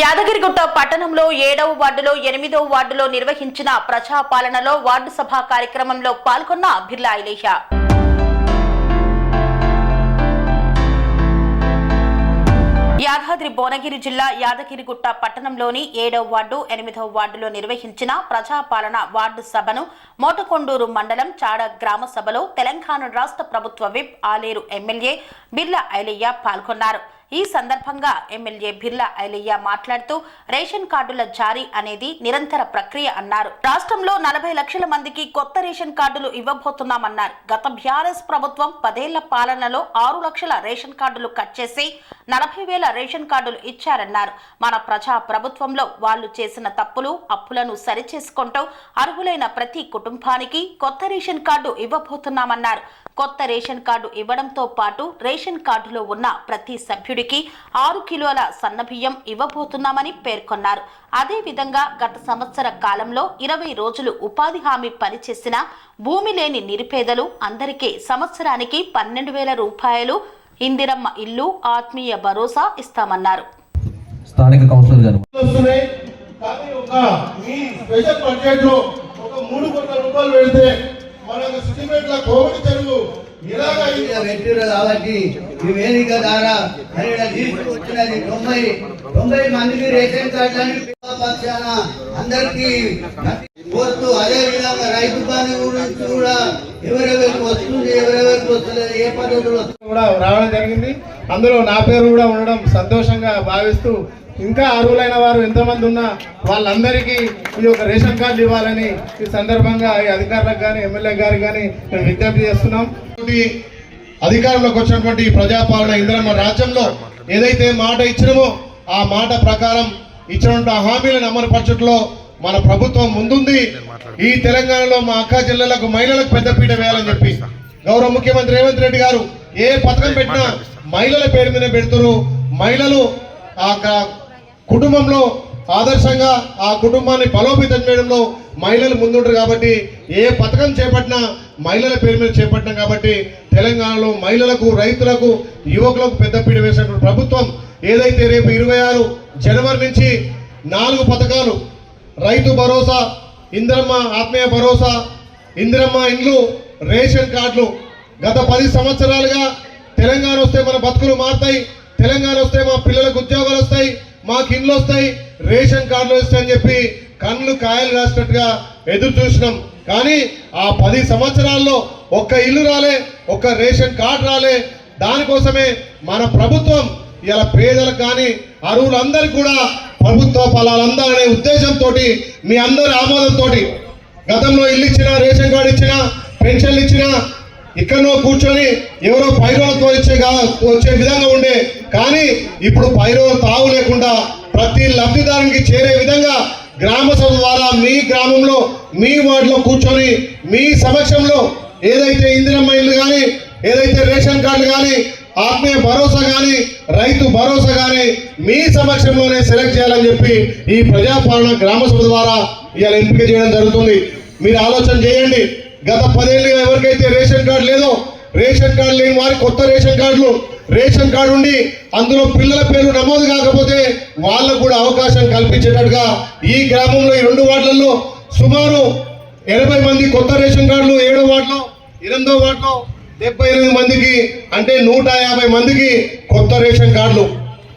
యాదగిరిగుట్ట పట్టణంలో ఏడవ వార్డులో ఎనిమిదవ వార్డులో నిర్వహించిన ప్రజాపాలనలో వార్డు సభ కార్యక్రమంలో పాల్గొన్న బిర్లా ఐలేహ. యాదాద్రి భువనగిరి జిల్లా యాదగిరిగుట్ట పట్టణంలోని ఏడవ వార్డు ఎనిమిదవ వార్డులో నిర్వహించిన ప్రజాపాలన వార్డు సభను మోటకొండూరు మండలం చాడ గ్రామ సభలో తెలంగాణ రాష్ట్ర ప్రభుత్వ విప్ ఆలేరు ఎమ్మెల్యే బిర్లా ఐలయ్య పాల్గొన్నారు. ఈ సందర్భంగా ఎమ్మెల్యే బిర్లా ఐలయ్య మాట్లాడుతూ రేషన్ కార్డుల జారీ అనేది నిరంతర ప్రక్రియ అన్నారు. రాష్ట్రంలో నలభై లక్షల మందికి కొత్త రేషన్ కార్డులు ఇవ్వబోతున్నామన్నారు. గత బీఆర్ఎస్ ప్రభుత్వం పదేళ్ళ పాలనలో ఆరు లక్షల రేషన్ కార్డులు కట్ చేసి నలభై వేల రేషన్ కార్డులు ఇచ్చారన్నారు. మన ప్రజా ప్రభుత్వంలో వాళ్ళు చేసిన తప్పులు అప్పులను సరిచేసుకుంటూ అర్హులైన ప్రతి కుటుంబానికి కొత్త రేషన్ కార్డు ఇవ్వబోతున్నామన్నారు. కొత్త రేషన్ కార్డు ఇవ్వడంతో పాటు రేషన్ కార్డులో ఉన్న ప్రతి సభ్యుడికి ఆరు కిలోల సన్నబియ్యం ఇవ్వబోతున్నామని పేర్కొన్నారు. అదేవిధంగా గత సంవత్సర కాలంలో ఇరవై రోజులు ఉపాధి హామీ పనిచేసిన భూమి లేని నిరుపేదలు అందరికీ సంవత్సరానికి పన్నెండు వేల రూపాయలు ఇందిరమ్మ ఇల్లు ఆత్మీయ భరోసా ఇస్తామన్నారు. స్థానిక కౌన్సిలర్ గారు. వస్తున్నాయి. కానీ ఒక మీ స్పెషల్ బడ్జెట్లో ఒక మూడు కోట్ల రూపాయలు సిద్దిపేటలో కోవిడ్ చెరువు కాబట్టి ఈ వేదిక ద్వారా మరి ఈడ తీసుకొచ్చినది తొంభై తొంభై మందికి రేషన్ కార్డులని పక్షాన అందరికీ కోరుతూ అదే విధంగా రైతు పని గురించి కూడా ఎవరెవరికి వస్తుంది ఎవరెవరికి వస్తలేదు ఏ పద్ధతులు వస్తుంది కూడా రావడం జరిగింది. అందులో నా పేరు కూడా ఉండడం సంతోషంగా భావిస్తూ ఇంకా అర్హులైన వారు ఎంతమంది ఉన్నా వాళ్ళందరికీ ఈ యొక్క రేషన్ కార్డు ఇవ్వాలని ఈ సందర్భంగా ఈ అధికారులకు కానీ ఎమ్మెల్యే గారికి కానీ మేము విజ్ఞప్తి చేస్తున్నాం. అధికారంలోకి వచ్చినటువంటి ప్రజాపాలన ఇంద్రమ్మ రాజ్యంలో ఏదైతే మాట ఇచ్చినామో ఆ మాట ప్రకారం ఇచ్చినటువంటి ఆ హామీలను అమలుపరచట్లో మన ప్రభుత్వం ముందుంది. ఈ తెలంగాణలో మా అక్క జిల్లాలకు మహిళలకు పెద్దపీట వేయాలని చెప్పి గౌరవ ముఖ్యమంత్రి రేవంత్ రెడ్డి గారు ఏ పథకం పెట్టినా మహిళల పేరు మీద పెడుతున్నారు. మహిళలు ఆ కుటుంబంలో ఆదర్శంగా ఆ కుటుంబాన్ని బలోపేతం చేయడంలో మహిళలు ముందుంటారు కాబట్టి ఏ పథకం చేపట్టినా మహిళల పేరు మీద చేపట్టినాం కాబట్టి తెలంగాణలో మహిళలకు రైతులకు యువకులకు పెద్దపీట వేసినటువంటి ప్రభుత్వం ఏదైతే రేపు ఇరవై ఆరు జనవరి నుంచి నాలుగు పథకాలు రైతు భరోసా ఇందిరమ్మ ఆత్మీయ భరోసా ఇందిరమ్మ ఇండ్లు రేషన్ కార్డులు గత పది సంవత్సరాలుగా తెలంగాణ వస్తే మన బతుకులు మారుతాయి తెలంగాణ వస్తే మా పిల్లలకు ఉద్యోగాలు వస్తాయి మాకు ఇండ్లు వస్తాయి రేషన్ కార్డులు వస్తాయని చెప్పి కళ్ళు కాయలు రాసినట్టుగా ఎదురు చూసినాం. కానీ ఆ పది సంవత్సరాల్లో ఒక్క ఇల్లు రాలే ఒక్క రేషన్ కార్డు రాలే. దానికోసమే మన ప్రభుత్వం ఇలా పేదలకు కానీ అరువులందరికీ కూడా ప్రభుత్వ ఫలాలు అందాలనే ఉద్దేశంతో మీ అందరి ఆమోదంతో గతంలో ఇల్లు ఇచ్చినా రేషన్ కార్డు ఇచ్చినా పెన్షన్లు ఇచ్చినా ఇక్కడనో కూర్చొని ఎవరో పైరోలతో ఇచ్చే వచ్చే విధంగా ఉండే. కానీ ఇప్పుడు పైరోలు తావు లేకుండా ప్రతి లబ్ధిదారునికి చేరే విధంగా గ్రామ సభ ద్వారా మీ గ్రామంలో మీ వార్డులో కూర్చొని మీ సమక్షంలో ఏదైతే ఇందిరమ్మ ఇల్లు కానీ ఏదైతే రేషన్ కార్డు కానీ ఆత్మీయ భరోసా కానీ రైతు భరోసా కానీ మీ సమక్షంలోనే సెలెక్ట్ చేయాలని చెప్పి ఈ ప్రజాపాలన గ్రామ సభ ద్వారా ఇవాళ ఎంపిక చేయడం జరుగుతుంది. మీరు ఆలోచన చేయండి. గత పదేళ్ళుగా ఎవరికైతే రేషన్ కార్డు లేదో రేషన్ కార్డు లేని వారి కొత్త రేషన్ కార్డులు రేషన్ కార్డు ఉండి అందులో పిల్లల పేరు నమోదు కాకపోతే వాళ్ళకు కూడా అవకాశం కల్పించేటట్టుగా ఈ గ్రామంలో ఈ రెండు వార్డులలో సుమారు ఎనభై మంది కొత్త రేషన్ కార్డులు ఏడో వార్డులో ఎనిమిదో వార్డులో డెబ్బై ఎనిమిది మందికి అంటే నూట యాభై మందికి కొత్త రేషన్ కార్డులు.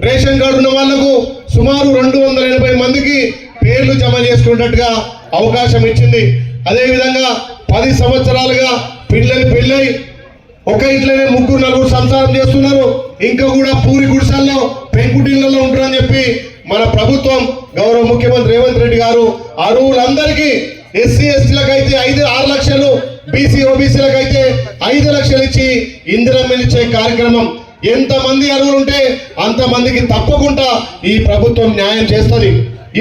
రేషన్ కార్డు ఉన్న వాళ్ళకు సుమారు రెండు వందల ఎనభై మందికి పేర్లు జమ చేసుకునేటట్టుగా అవకాశం ఇచ్చింది. అదేవిధంగా పది సంవత్సరాలుగా పిల్లలు పెళ్ళై ఒక ఇంట్లోనే ముగ్గురు నలుగురు సంసారం చేస్తున్నారు. ఇంకా కూడా పూరి గుడిసెల్లో పెంకుటిళ్ళలో ఉంటారని చెప్పి మన ప్రభుత్వం గౌరవ ముఖ్యమంత్రి రేవంత్ రెడ్డి గారు అరువులందరికీ ఎస్సీ ఎస్టీలకు అయితే ఐదు ఆరు లక్షలు బీసీ ఓబీసీలకు అయితే ఐదు లక్షలు ఇచ్చి ఇందిరం ఇచ్చే కార్యక్రమం. ఎంతమంది అరువులు ఉంటే అంతమందికి తప్పకుండా ఈ ప్రభుత్వం న్యాయం చేస్తుంది.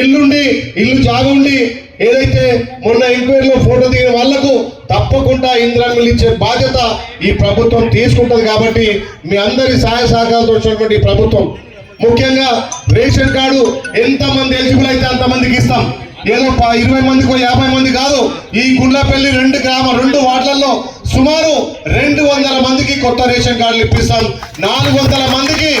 ఇల్లుండి ఇల్లు జాగుండి ఏదైతే మొన్న ఎంక్వైరీలో ఫోటో దిగిన వాళ్ళకు తప్పకుండా ఇంద్రామిల్ ఇచ్చే బాధ్యత ఈ ప్రభుత్వం తీసుకుంటుంది కాబట్టి మీ అందరి సహాయ సహకారాలతో వచ్చినటువంటి ప్రభుత్వం. ముఖ్యంగా రేషన్ కార్డు ఎంతమంది ఎలిజిబుల్ అయితే అంత మందికి ఇస్తాం. ఏదో ఇరవై మందికో యాభై మంది కాదు ఈ గుండ్లపల్లి రెండు గ్రామ రెండు వార్డులలో సుమారు రెండు వందల మందికి కొత్త రేషన్ కార్డులు ఇప్పిస్తాం. నాలుగు వందల మందికి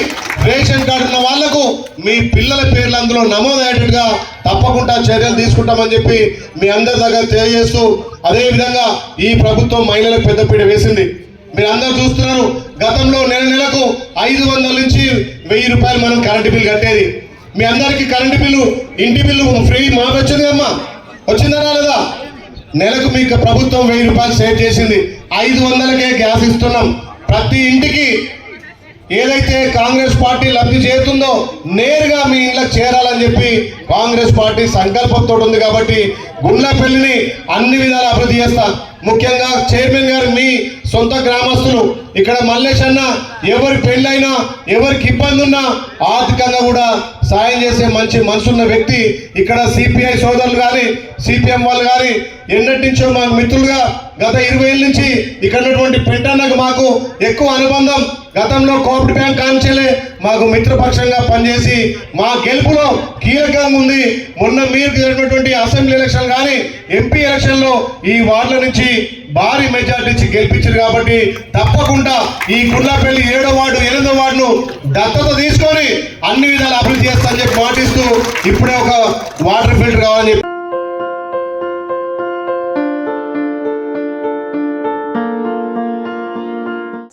రేషన్ కార్డు ఉన్న వాళ్ళకు మీ పిల్లల పేర్లు అందులో నమోదయ్యేటట్టుగా తప్పకుండా చర్యలు తీసుకుంటామని చెప్పి మీ అందరి దగ్గర తెలియజేస్తూ అదేవిధంగా ఈ ప్రభుత్వం మహిళలకు పెద్దపీట వేసింది. మీరు అందరూ చూస్తున్నారు గతంలో నెల నెలకు ఐదు వందల నుంచి వెయ్యి రూపాయలు మనం కరెంటు బిల్ కట్టేది. మీ అందరికీ కరెంటు బిల్లు ఇంటి బిల్లు ఫ్రీ మాకు వచ్చింది అమ్మా. వచ్చిందా రాలేదా? నెలకు మీకు ప్రభుత్వం వెయ్యి రూపాయలు సేవ్ చేసింది. ఐదు వందలకే గ్యాస్ ఇస్తున్నాం. ప్రతి ఇంటికి ఏదైతే కాంగ్రెస్ పార్టీ లబ్ధి చేరుతుందో నేరుగా మీ ఇంట్లో చేరాలని చెప్పి కాంగ్రెస్ పార్టీ సంకల్పంతో ఉంది కాబట్టి గుండ్లపల్లిని అన్ని విధాలు అభివృద్ధి చేస్తా. ముఖ్యంగా చైర్మన్ గారు మీ సొంత గ్రామస్తులు. ఇక్కడ మల్లేష్ అన్న ఎవరి పెళ్ళైనా ఎవరికి ఇబ్బంది ఉన్నా ఆర్థికంగా కూడా సాయం చేసే మంచి మనసున్న వ్యక్తి ఇక్కడ సిపిఐ సోదరులు కానీ సిపిఎం వాళ్ళు కానీ ఎన్నటి నుంచో మా మిత్రులుగా గత ఇరవై ఏళ్ళ నుంచి ఇక్కడ ఉన్నటువంటి పెంటన్నకు మాకు ఎక్కువ అనుబంధం. గతంలో కోఆపరేటివ్ బ్యాంక్ కాంచెలే మాకు మిత్రపక్షంగా పనిచేసి మా గెలుపులో కీలకంగా ఉంది. మొన్న మీరు జరిగినటువంటి అసెంబ్లీ ఎలక్షన్ కానీ ఎంపీ ఎలక్షన్లో ఈ వార్డుల నుంచి భారీ మెజార్టీ ఇచ్చి గెలిపించారు కాబట్టి తప్పకుండా ఈ గుర్లాపల్లి ఏడో వార్డు ఎనిమిదో వార్డును దత్తత తీసుకొని అన్ని విధాలు అభివృద్ధి చేస్తానని చెప్పి మాటిస్తూ ఇప్పుడే ఒక వాటర్ ఫిల్టర్ కావాలని